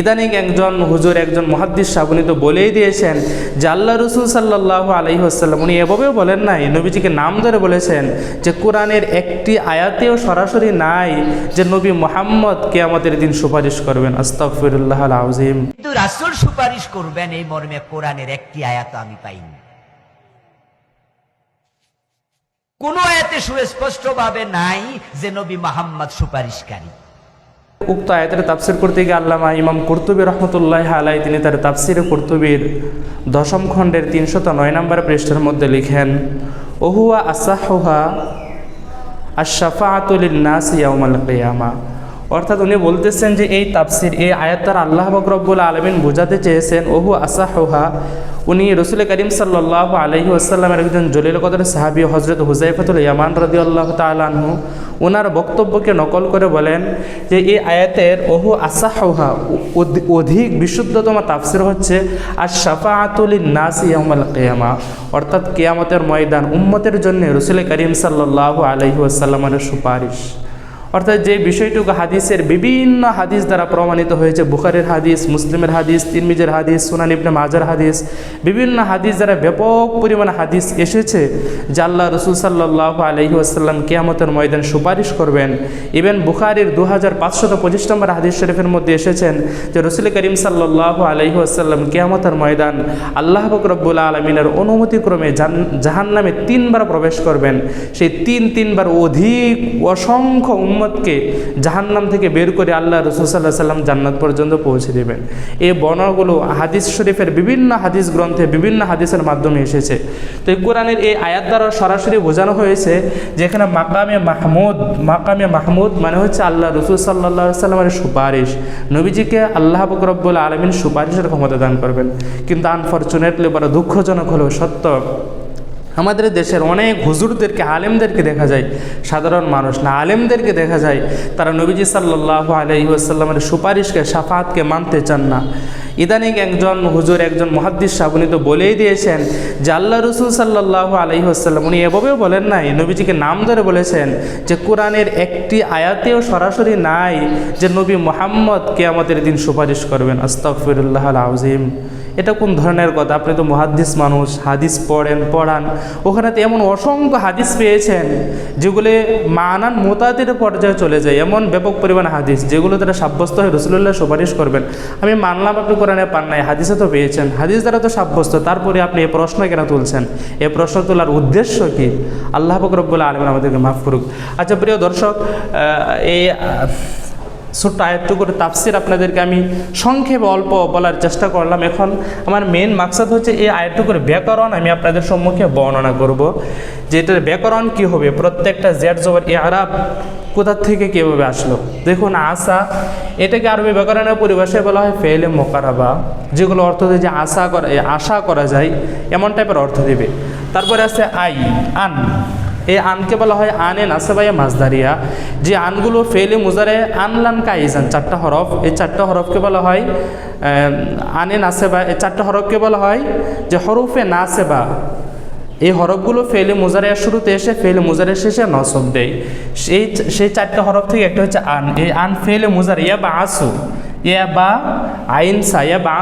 ইদানিং একজন হুজুর, একজন মহাদ্দিস সাহেব, উনি তো বলেই দিয়েছেন যে আল্লাহ রসুল সাল্লাহ আলহি আসাল্লাম উনি এভাবেও বলেন নাই, নবীজিকে নাম ধরে বলেছেন যে কোরআনের একটি আয়াতেও সরাসরি নাই যে নবী মোহাম্মদ কে আমাদের দিন সুপারিশ করবেন। আস্তাফিরুল্লাহ আজিম কিন্তু রাসূল সুপারিশ করবেন এই মর্মে কোরআনের একটি আয়াত আমি পাইনি। কোন আয়াতে সুস্পষ্ট ভাবে নাই যে নবী মোহাম্মদ সুপারিশকারী। উক্ত আয়াতের তাফসির করতে গিয়ে আল্লামা ইমাম কর্তুবী রহমতুল্লাহ আলাই তিনি তার তাফসিরে কর্তুবীর দশম খণ্ডের তিনশত নয় নম্বর পৃষ্ঠার মধ্যে লিখেন, ওহুয়া আসাহুহা আশাফাতুলিন নাস ইয়াউমাল অর্থাৎ উনি বলতেছেন যে এই তাফসির, এই আয়াতার আল্লাহ বকরব্বুল আলমিন বোঝাতে চেয়েছেন, ওহু আসাহুহা। উনি রসুল করিম সাল্লাহ আলহি আসাল্লামের একজন জলিল কদর সাহাবি হজরত হুজাইফাতুল ইয়ামান রদি আল্লাহ তালাহু ওনার বক্তব্যকে নকল করে বলেন যে এই আয়াতের ওহু আসাহুহা, অধি- অধিক বিশুদ্ধতম তাফসির হচ্ছে আর শাফাআতুলিন নাস ইয়াউমাল কিয়ামা। অর্থাৎ কেয়ামতের ময়দান, উম্মতের জন্য রসুল করিম সাল্লাহ আলহি আসাল্লামের সুপারিশ। অর্থাৎ যে বিষয়টুকু হাদিসের বিভিন্ন হাদিস দ্বারা প্রমাণিত হয়েছে, বুখারের হাদিস, মুসলিমের হাদিস, তিরমিজের হাদিস, সুনান ইবনে মাজার হাদিস, বিভিন্ন হাদিস দ্বারা ব্যাপক পরিমাণে হাদিস এসেছে আল্লাহ রসুল সাল্লাহ আলহি আসাল্লাম কেয়ামতের ময়দান সুপারিশ করবেন। ইভেন বুখারির দু হাজার পাঁচশত পঁচিশ নম্বর হাদিস শরীফের মধ্যে এসেছেন যে রসুল করিম সাল্লাহ আলহি আসাল্লাম কেয়ামতের ময়দান আল্লাহ বকরব্বুল আলমিনের অনুমতিক্রমে জাহান নামে তিনবার প্রবেশ করবেন। সেই তিন তিনবার অধিক অসংখ্য উম্মতকে জাহান্নাম থেকে বের করে আল্লাহ রসুল সাল্লাহ সাল্লাম জান্নাত পর্যন্ত পৌঁছে দেবেন। এই বর্ণনাগুলো হাদিস শরীফের বিভিন্ন হাদিস গ্রন্থে বিভিন্ন হাদিসের মাধ্যমে এসেছে। তো কোরআনের এই আয়াত দ্বারা সরাসরি বোঝানো হয়েছে যেখানে মাকামে মাহমুদ মাকামে মাহমুদ মানে হচ্ছে আল্লাহ রসুল সাল্লাহ সাল্লামের সুপারিশ। নবীজিকে আল্লাহ বকরব্বুল আলমিন সুপারিশের ক্ষমতা দান করবেন। কিন্তু আনফর্চুনেটলি বড় দুঃখজনক হলেও সত্য আমাদের দেশের অনেক হুজুরদেরকে, আলেমদেরকে দেখা যায়, সাধারণ মানুষ না, আলেমদেরকে দেখা যায়, তারা নবীজি সাল্লাহ আলহিউসাল্লামের সুপারিশকে, সাফাতকে মানতে চান না। ইদানিং একজন হুজুর, একজন মহাদ্দিস সাহেব, উনি তো বলেই দিয়েছেন যে আল্লাহ রসুল সাল্লাহ আলহিহাসাল্লাম উনি এভাবেও বলেন নাই, নবীজিকে নাম ধরে বলেছেন যে কোরআনের একটি আয়াতেও সরাসরি নাই যে নবী মোহাম্মদ কে আমাদের দিন সুপারিশ করবেন। আস্তাফিরুল্লাহ আজিম এটা কোন ধরনের কথা? আপনি তো মহাদ্দিস মানুষ, হাদিস পড়েন, পড়ান। ওখানে তো এমন অসংখ্য হাদিস পেয়েছেন, যেগুলি মানান মোতাদের পর্যায়ে চলে যায়। এমন ব্যাপক পরিমাণ হাদিস, যেগুলো তারা সাব্যস্ত হয়ে রসুল্লাহ সুপারিশ করবেন। আমি মানলাম আপনি কোরআনে পান নাই, হাদিসে তো পেয়েছেন। হাদিস দ্বারা তো সাব্যস্ত, তারপরে আপনি এই প্রশ্ন কেন তুলছেন? এই প্রশ্ন তোলার উদ্দেশ্য কি? আল্লাহ ফকরবুল্লা আলমিন আমাদেরকে মাফ করুক। আচ্ছা প্রিয় দর্শক এই ছোট্ট করে তাফসির আপনাদেরকে আমি সংক্ষেপে অল্প বলার চেষ্টা করলাম। এখন আমার মেন মাকসাদ হচ্ছে এই আয়ত্ত করে ব্যাকরণ আমি আপনাদের সম্মুখে বর্ণনা করব যে এটার ব্যাকরণ কী হবে, প্রত্যেকটা জেড জবর এ আরব কোথার থেকে কীভাবে আসলো? দেখুন, আশা, এটাকে আরবি ব্যাকরণের পরিভাষায় বলা হয় ফেলে মোকারাবা। যেগুলো অর্থ দেয় যে আশা করা আশা করা যায়, এমন টাইপের অর্থ দেবে। তারপরে আছে আই, আন। এই আনকে বলা হয় আনে নাসেবাইয়া মাছদারিয়া যে আনগুলো ফেলে মুজারে আনলান কাইজান, চারটা হরফ। এই চারটা হরফকে বলা হয় আনে নাসেবা এই চারটা হরফকে বলা হয় যে হরফে নাসেবা। এই হরফগুলো ফেলে মুজারের শুরুতে এসে ফেলে মুজারের শেষে নসব দেয়। সেই সেই চারটা হরফ থেকে একটা হচ্ছে আন। এই আন ফেলে মুজার ইয়া বা আসু। ইয়া বা আইন সা ইয়া বা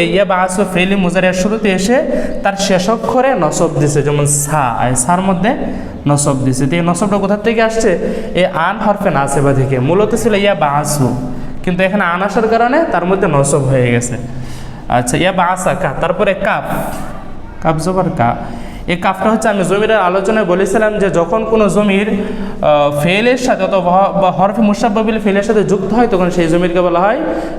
এই ইয়া বা আসু ফেলে মুজারের শুরুতে এসে তার শেষ অক্ষরে নসব দিছে, যেমন সা, এই সার মধ্যে নসব দিছে। তো এই নসবটা কোথা থেকে আসছে? এই আন হরফে নাসেবা থেকে। মূলত ছিল ইয়া বা আসু কিন্তু এখানে আন আসার কারণে তার মধ্যে নসব হয়ে গেছে। আচ্ছা ইয়া বা আসা কা তারপরে কাপ কাপ জবর কা। এই কাপটা হচ্ছে আমি জমির আলোচনায় বলেছিলাম যে যখন কোনো জমির ফেলের সাথে অথবা হরফে মুসাব্বাবিল ফেলের সাথে যুক্ত হয়, তখন সেই জমিরকে বলা হয়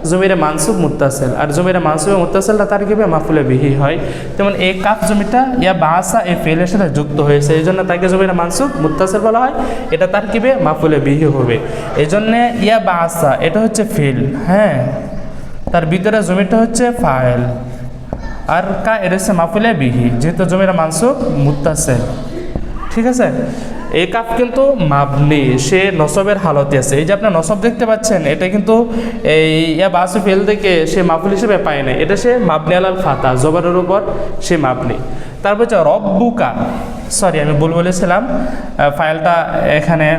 জমিরে মানসুব মুত্তাসেল। আর জমিরে মানসুবে মুত্তাসেলটা তার কীভাবে মাফুলে বিহি হয়। তেমন এই কাপ জমিটা ইয়া বাসা এই ফেলের সাথে যুক্ত হয়েছে। এই জন্য তাকে জমিরে মানসুব মুত্তাসেল বলা হয়। এটা তার কিবে মাফুলে বিহি হবে। এই জন্যে ইয়া বাসা, এটা হচ্ছে ফেল হ্যাঁ তার ভিতরে জমিটা হচ্ছে ফাইল। আর কা এর হচ্ছে মাফুলে বিহি, যেহেতু জমির মানসুব মুত্তাসেল। ঠিক আছে? এই কাপ কিন্তু মাবনি, সে নসবের হালতে আছে। এই যে আপনার নসব দেখতে পাচ্ছেন, এটা কিন্তু এই ইয়া বাসু ফেল থেকে সে মাফুল হিসেবে পায় না এটা সে মাবনি আলাল ফাতা, জবরের উপর সে মাবনি। তারপর হচ্ছে রব্বুকা সরি, আমি ভুল বলেছিলাম। ফাইলটা এখানে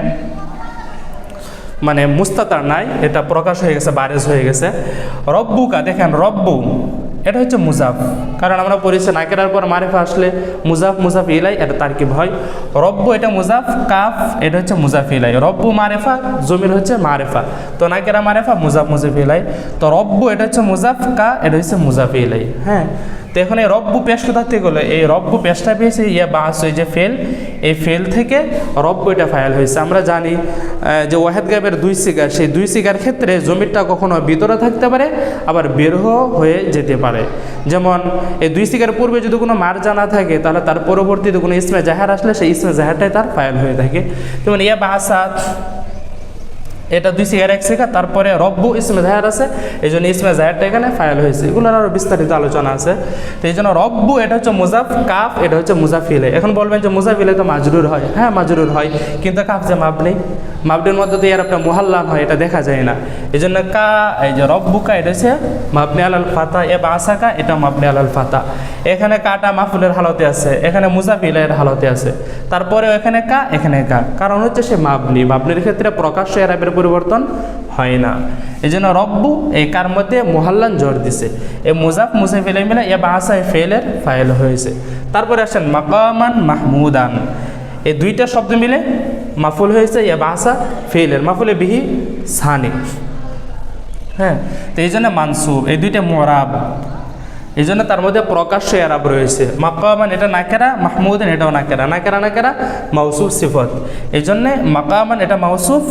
মানে মুস্তাতার নাই, এটা প্রকাশ হয়ে গেছে, বারেজ হয়ে গেছে। রব্বুকা দেখেন, রব্বু এটা হচ্ছে মুজাফ। কারণ আমরা পড়েছি নাকেরার পর মারেফা আসলে মুজাফ মুজাফ ইলাই, এটা তার কি ভয়? রব্য এটা মুজাফ, কাফ এটা হচ্ছে মুজাফ ইলাই। রব্য মারেফা, জমির হচ্ছে মারেফা। তো নাকেরা মারেফা, মুজাফ মুজাফ ইলাই। তো রব্য এটা হচ্ছে মুজাফ, কা এটা হচ্ছে মুজাফ ইলাই। হ্যাঁ? তো এখন রব্বু পেশ কোথা থেকে হলো এই রব্বু পেশটা পেয়েছে ইয়ে বাস ওই যে ফেল, এই ফেল থেকে রব্বু এটা ফায়াল হয়েছে। আমরা জানি যে ওয়াহেদ গাবের দুই সিগার সেই দুই সিগার ক্ষেত্রে জমিরটা কখনো ভিতরে থাকতে পারে, আবার বের হয়ে যেতে পারে। যেমন, এই দুই সিগার পূর্বে যদি কোনো মার জানা থাকে, তাহলে তার পরবর্তীতে কোনো ইসমে জাহার আসলে সেই ইসমে জাহারটাই তার ফায়াল হয়ে থাকে। যেমন, ইয়া বাসাত এটা দুই সিগার, এক সিগার, তারপরে রব্বু ইসমে জাহার আছে, এই জন্য ইসমে জাহারটা এখানে ফায়াল হয়েছে। এগুলোর আরও বিস্তারিত আলোচনা আছে। তো এই জন্য রব্বু, এটা হচ্ছে মুজাফ, কাফ, এটা হচ্ছে মুজাফিলে। এখন বলবেন যে মুজাফিলে তো মাজরুর হয়। হ্যাঁ মাজরুর হয়। কিন্তু কাফ যে মাপ নেই মাপটির মধ্যে তো একটা মোহাল্লান হয়, এটা দেখা যায় না। এই জন্য কা, এই যে রব্বুকা এটা হচ্ছে মাবনে আলাল ফাতা, এ বাসাকা এটা মাবনে আলাল ফাতা। এখানে কাটা মাফুলের হালতে আছে, এখানে মুজাফিলের হালতে আছে। তারপরে এখানে কা এখানে কা। কারণ হচ্ছে সে মাবনি। মাবনির ক্ষেত্রে প্রকাশ্য এরাবের পরিবর্তন হয় না। এই জন্য রব্বু এই কার মধ্যে মোহাল্লান জোর দিছে। এই মুজাফ মুসাফিলে মিলে এ বাসা ফেলের ফাইল হয়েছে। তারপরে আসেন মাকামান মাহমুদান। এই দুইটা শব্দ মিলে মাফুল হয়েছে ইয়া বাসা ফেলের মাফুলে বিহি সানি। হ্যাঁ তো এই জন্য মানসুব, এই দুইটা মোরাব। এই জন্য তার মধ্যে প্রকাশ্য এরাব রয়েছে। মাকামান এটা নাকেরা, মাহমুদান এটাও নাকেরা। নাকেরা নাকেরা, মাউসুফ সিফত। এই জন্যে মাকামান এটা মাউসুফ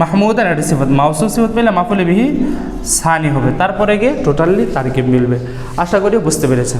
মাহমুদান একটা সিফত মাউসুফ সিফত পেলে মাফুলে বিহি সানি হবে। তারপরে গিয়ে টোটালি তারিখে মিলবে। আশা করি বুঝতে পেরেছেন।